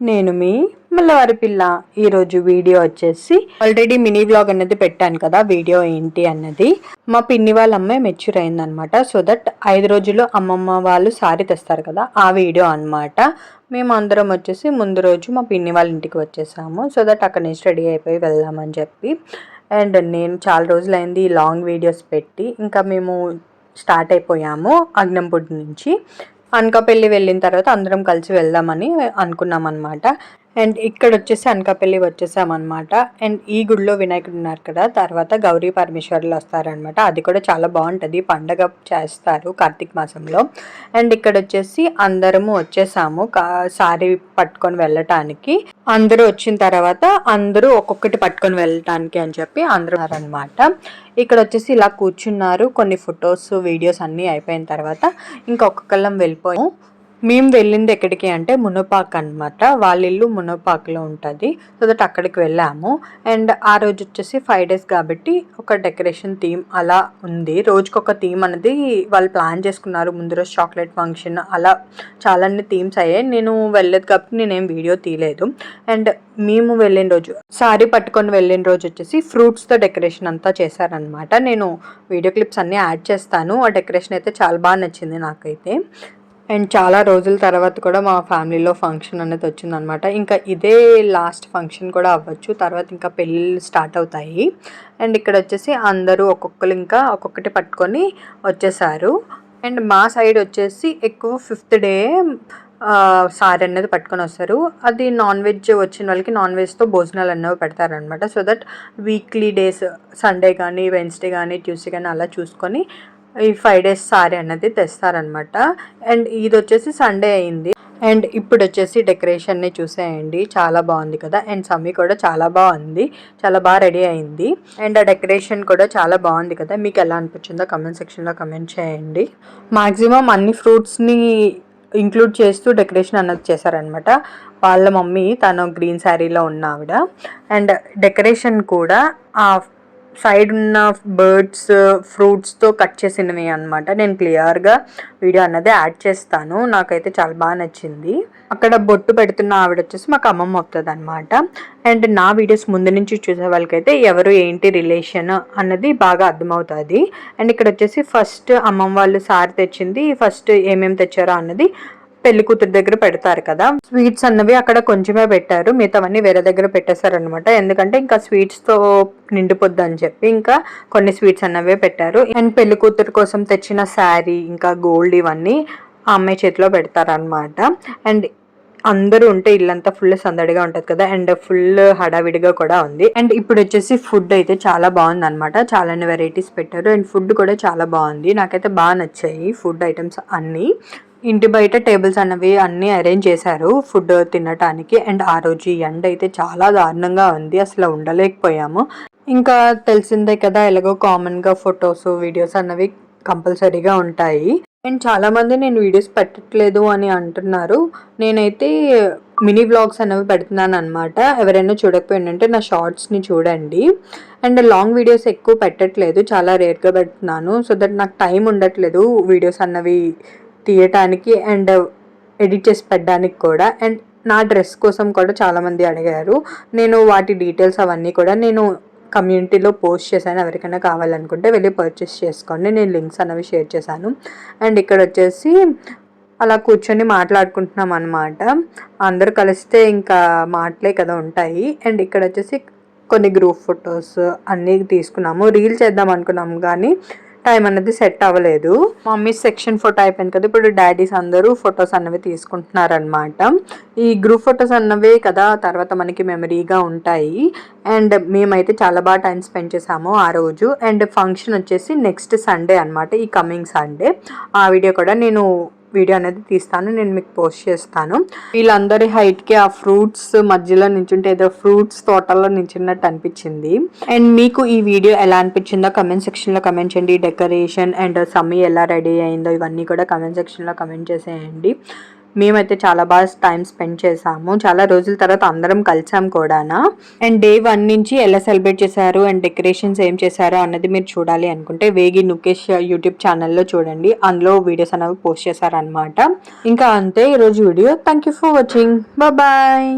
నేను మీ మల్లవారి పిల్ల. ఈరోజు వీడియో వచ్చేసి ఆల్రెడీ మినీ బ్లాగ్ అనేది పెట్టాను కదా వీడియో ఏంటి అన్నది. మా పిన్ని వాళ్ళ అమ్మాయి మెచ్యూర్ అయిందనమాట సో దట్ ఐదు రోజులు అమ్మమ్మ వాళ్ళు సారీ తెస్తారు కదా ఆ వీడియో అన్నమాట. మేము అందరం వచ్చేసి ముందు రోజు మా పిన్ని వాళ్ళ ఇంటికి వచ్చేసాము. సో దట్ అక్కడ నుంచి రెడీ అయిపోయి వెళ్దామని చెప్పి. అండ్ నేను చాలా రోజులైంది ఈ లాంగ్ వీడియోస్ పెట్టి. ఇంకా మేము స్టార్ట్ అయిపోయాము అగ్నంపూడి నుంచి. అనకాపల్లి వెళ్ళిన తర్వాత అందరం కలిసి వెళ్దామని అనుకున్నాం అనమాట అండ్ ఇక్కడ వచ్చేసి అనకాపల్లి వచ్చేసామన్నమాట. అండ్ ఈ గుడిలో వినాయకుడు ఉన్నారు కదా తర్వాత గౌరీ పరమేశ్వర్లు వస్తారనమాట అది కూడా చాలా బాగుంటుంది. పండగ చేస్తారు కార్తీక మాసంలో. అండ్ ఇక్కడ వచ్చేసి అందరము వచ్చేసాము సారీ పట్టుకొని వెళ్ళటానికి. అందరూ వచ్చిన తర్వాత అందరూ ఒక్కొక్కటి పట్టుకొని వెళ్ళటానికి అని చెప్పి అందరూ అనమాట ఇక్కడ వచ్చేసి ఇలా కూర్చున్నారు. కొన్ని ఫొటోస్ వీడియోస్ అన్నీ అయిపోయిన తర్వాత ఇంకొకళ్ళం వెళ్ళిపోయాము. మేము వెళ్ళింది ఎక్కడికి అంటే మునపాక్ అనమాట వాళ్ళ ఇల్లు మునపాక్లో ఉంటుంది. సో దట్ అక్కడికి వెళ్ళాము. అండ్ ఆ రోజు వచ్చేసి ఫైవ్ డేస్ కాబట్టి ఒక డెకరేషన్ థీమ్ అలా ఉంది. రోజుకొక థీమ్ అనేది వాళ్ళు ప్లాన్ చేసుకున్నారు. ముందు రోజు చాక్లెట్ ఫంక్షన్ అలా చాలా థీమ్స్ అయ్యాయి. నేను వెళ్ళలేదు కాబట్టి నేనేం వీడియో తీయలేదు. అండ్ మేము వెళ్ళిన రోజు సారీ పట్టుకొని వెళ్ళిన రోజు వచ్చేసి ఫ్రూట్స్తో డెకరేషన్ అంతా చేశారనమాట నేను వీడియో క్లిప్స్ అన్నీ యాడ్ చేస్తాను. ఆ డెకరేషన్ అయితే చాలా బాగా నచ్చింది నాకైతే. అండ్ చాలా రోజుల తర్వాత కూడా మా ఫ్యామిలీలో ఫంక్షన్ అనేది వచ్చిందనమాట. ఇంకా ఇదే లాస్ట్ ఫంక్షన్ కూడా అవ్వచ్చు. తర్వాత ఇంకా పెళ్ళిళ్ళు స్టార్ట్ అవుతాయి. అండ్ ఇక్కడ వచ్చేసి అందరూ ఒక్కొక్కరు ఇంకా ఒక్కొక్కటి పట్టుకొని వచ్చేసారు. అండ్ మా సైడ్ వచ్చేసి ఎక్కువ ఫిఫ్త్ డే సారీ అనేది పట్టుకొని వస్తారు. అది నాన్ వెజ్ వచ్చిన వాళ్ళకి నాన్ వెజ్తో భోజనాలు అనేవి పెడతారనమాట. So that weekly days Sunday కానీ వెన్స్డే కానీ ట్యూస్డే కానీ అలా చూసుకొని ఈ ఫైవ్ డేస్ సారీ అన్నది తెస్తారనమాట అండ్ ఇది వచ్చేసి సండే అయింది. అండ్ ఇప్పుడు వచ్చేసి డెకరేషన్ని చూసేయండి. చాలా బాగుంది కదా. అండ్ సమ్మి కూడా చాలా బాగుంది. చాలా బాగా రెడీ అయింది. అండ్ ఆ డెకరేషన్ కూడా చాలా బాగుంది కదా. మీకు ఎలా అనిపించిందో కమెంట్ సెక్షన్లో కమెంట్ చేయండి. మాక్సిమం అన్ని ఫ్రూట్స్ని ఇంక్లూడ్ చేస్తూ డెకరేషన్ అన్నది చేశారనమాట వాళ్ళ మమ్మీ తను గ్రీన్ శారీలో ఉన్న ఆవిడ. అండ్ డెకరేషన్ కూడా ఆ సైడ్ ఉన్న బర్డ్స్ ఫ్రూట్స్తో కట్ చేసినవి అనమాట నేను క్లియర్గా వీడియో అన్నది యాడ్ చేస్తాను. నాకైతే చాలా బాగా నచ్చింది. అక్కడ బొట్టు పెడుతున్న ఆవిడ వచ్చేసి మాకు అమ్మమ్మ అవుతుంది అనమాట అండ్ నా వీడియోస్ ముందు నుంచి చూసే వాళ్ళకైతే ఎవరు ఏంటి రిలేషన్ అన్నది బాగా అర్థమవుతుంది. అండ్ ఇక్కడ వచ్చేసి ఫస్ట్ అమ్మమ్మ వాళ్ళు సారి తెచ్చింది ఫస్ట్ ఏమేమి తెచ్చారో అన్నది పెళ్ళి కూతురు దగ్గర పెడతారు కదా. స్వీట్స్ అన్నవి అక్కడ కొంచెమే పెట్టారు. మిగతావన్నీ వేరే దగ్గర పెట్టేశారనమాట ఎందుకంటే ఇంకా స్వీట్స్తో నిండిపోద్ది అని చెప్పి ఇంకా కొన్ని స్వీట్స్ అన్నవే పెట్టారు. అండ్ పెళ్ళి కూతురు కోసం తెచ్చిన శారీ ఇంకా గోల్డ్ ఇవన్నీ ఆ అమ్మాయి చేతిలో పెడతారనమాట అండ్ అందరూ ఉంటే ఇల్లంతా ఫుల్ సందడిగా ఉంటుంది కదా. అండ్ ఫుల్ హడావిడిగా కూడా ఉంది. అండ్ ఇప్పుడు వచ్చేసి ఫుడ్ అయితే చాలా బాగుంది అనమాట చాలానే వెరైటీస్ పెట్టారు. అండ్ ఫుడ్ కూడా చాలా బాగుంది. నాకైతే బాగా నచ్చాయి ఫుడ్ ఐటమ్స్ అన్నీ. ఇంటి బయట టేబుల్స్ అన్నవి అన్నీ అరేంజ్ చేశారు ఫుడ్ తినటానికి. అండ్ ఆ రోజు ఎండ అయితే చాలా దారుణంగా ఉంది అసలు ఉండలేకపోయాము. ఇంకా తెలిసిందే కదా ఎలాగో కామన్గా ఫొటోస్ వీడియోస్ అన్నవి కంపల్సరీగా ఉంటాయి. అండ్ చాలామంది నేను వీడియోస్ పెట్టట్లేదు అని అంటున్నారు. నేనైతే మినీ వ్లాగ్స్ అనేవి పెడుతున్నాను అనమాట ఎవరైనా చూడకపోయిందంటే నా షార్ట్స్ని చూడండి. అండ్ లాంగ్ వీడియోస్ ఎక్కువ పెట్టట్లేదు చాలా రేర్గా పెడుతున్నాను. సో దట్ నాకు టైం ఉండట్లేదు వీడియోస్ అన్నవి తీయటానికి అండ్ ఎడిట్ uh, చేసి పెట్టడానికి కూడా. అండ్ నా డ్రెస్ కోసం కూడా చాలామంది అడిగారు. నేను వాటి డీటెయిల్స్ అవన్నీ కూడా నేను కమ్యూనిటీలో పోస్ట్ చేశాను. ఎవరికైనా కావాలనుకుంటే వెళ్ళి పర్చేస్ చేసుకోండి. నేను లింక్స్ అనేవి షేర్ చేశాను. అండ్ ఇక్కడ వచ్చేసి అలా కూర్చొని మాట్లాడుకుంటున్నాం అనమాట అందరూ కలిస్తే ఇంకా మాటలే కదా ఉంటాయి. అండ్ ఇక్కడ వచ్చేసి కొన్ని గ్రూప్ ఫొటోస్ అన్నీ తీసుకున్నాము. రీల్ చేద్దాం అనుకున్నాము కానీ టైం అనేది సెట్ అవ్వలేదు. మమ్మీ సెక్షన్ ఫోటో అయిపోయింది కదా ఇప్పుడు డాడీస్ అందరూ ఫొటోస్ అన్నవి తీసుకుంటున్నారనమాట ఈ గ్రూప్ ఫొటోస్ అన్నవే కదా తర్వాత మనకి మెమరీగా ఉంటాయి. అండ్ మేమైతే చాలా బాగా టైం స్పెండ్ చేసాము ఆ రోజు. అండ్ ఫంక్షన్ వచ్చేసి నెక్స్ట్ సండే అన్నమాట ఈ కమింగ్ సండే. ఆ వీడియో కూడా నేను వీడియో అనేది తీస్తాను నేను మీకు పోస్ట్ చేస్తాను. వీళ్ళందరి హైట్కి ఆ ఫ్రూట్స్ మధ్యలో నించుంటే ఏదో ఫ్రూట్స్ తోటలో నించున్నట్టు అనిపించింది. అండ్ మీకు ఈ వీడియో ఎలా అనిపించిందో కమెంట్ సెక్షన్లో కమెంట్ చేయండి. డెకరేషన్ అండ్ సమ్మి ఎలా రెడీ అయిందో ఇవన్నీ కూడా కమెంట్ సెక్షన్లో కమెంట్ చేసేయండి. మేమైతే చాలా బాగా టైం స్పెండ్ చేసాము. చాలా రోజుల తర్వాత అందరం కలిసాం కూడానా. అండ్ డే వన్ నుంచి ఎలా సెలబ్రేట్ చేశారు అండ్ డెకరేషన్స్ ఏం చేశారు అన్నది మీరు చూడాలి అనుకుంటే వేగి నుకేష్ యూట్యూబ్ ఛానల్లో చూడండి. అందులో వీడియోస్ అనేవి పోస్ట్ చేశారనమాట ఇంకా అంతే ఈరోజు video. Thank you for watching bye